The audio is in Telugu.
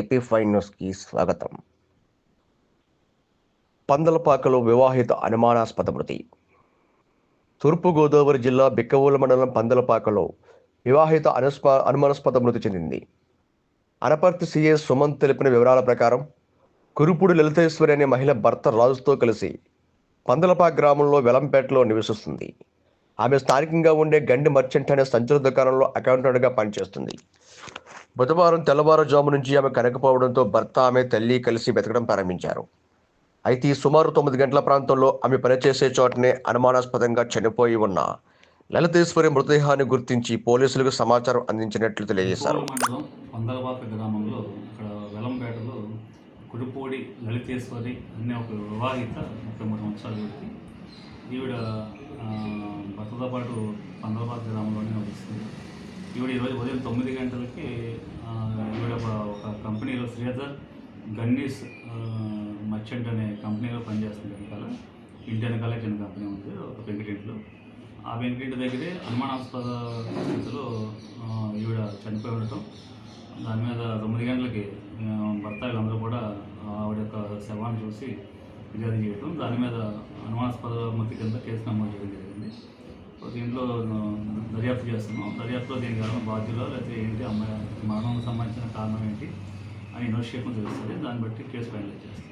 ఏపీ ఫైవ్ న్యూస్కి స్వాగతం. పందలపాకలో వివాహిత అనుమానాస్పద మృతి. తూర్పుగోదావరి జిల్లా బిక్కవోలు మండలం పందలపాకలో వివాహిత అనుస్ప అనుమానాస్పద మృతి చెందింది. అనపర్తి సీఏ సుమంత్ తెలిపిన వివరాల ప్రకారం కురుపుడు లలితేశ్వరి అనే మహిళ భర్త రాజుతో కలిసి పందలపాక గ్రామంలో వెలంపేటలో నివసిస్తుంది. ఆమె స్థానికంగా ఉండే గండి మర్చెంట్ అనే సంచుల దుకాణంలో అకౌంటెంట్గా పనిచేస్తుంది. బుధవారం తెల్లవారుజాము నుంచి ఆమె కనకపోవడంతో భర్త ఆమె తల్లి కలిసి వెతకడం ప్రారంభించారు. అయితే సుమారు తొమ్మిది గంటల ప్రాంతంలో ఆమె పనిచేసే చోటనే అనుమానాస్పదంగా చనిపోయి ఉన్న లలితేశ్వరి మృతదేహాన్ని గుర్తించి పోలీసులకు సమాచారం అందించినట్లు తెలియజేశారు. మండలం గ్రామంలో ఇక్కడ వెలంపేటలో కుడిపోడి లలితేశ్వరి అనే ఒక వివాహిత ముప్పై మూడు సంవత్సరాల వ్యక్తి. ఈవిడ భర్తతో పాటు పందలపాక గ్రామంలోనే నివసిస్తుంది ఈవిడ ఈరోజు ఉదయం తొమ్మిది గంటలకి ఆ, ఈవిడ ఒక ఒక కంపెనీలో శ్రీధర్ గన్నీస్ మర్చెంట్ అనే కంపెనీలో పనిచేస్తుంది వెనకాల. ఇంటి వెనకాల చిన్న కంపెనీ ఉంది ఒక పెంకిటింట్లో ఆ వెంకటి దగ్గరే అనుమానాస్పద స్థితిలో ఈవిడ చనిపోయి ఉండటం. దాని మీద తొమ్మిది గంటలకి భర్త వీళ్ళందరూ కూడా ఆవిడ యొక్క శవాన్ని చూసి ఫిర్యాదు చేయటం. దాని మీద అనుమానాస్పద మృతి కింద కేసు నమోదు చేయడం జరిగింది. దీంట్లో దర్యాప్తు చేస్తున్నాం. దర్యాప్తులో దీనికి కారణం బాధ్యులో లేకపోతే ఏంటి అమ్మాయి? సంబంధించిన కారణం ఏంటి అని ఇన్వెస్టిగేషన్ తెలుస్తుంది దాన్ని బట్టి కేసు ఫైనలైజ్ చేస్తాం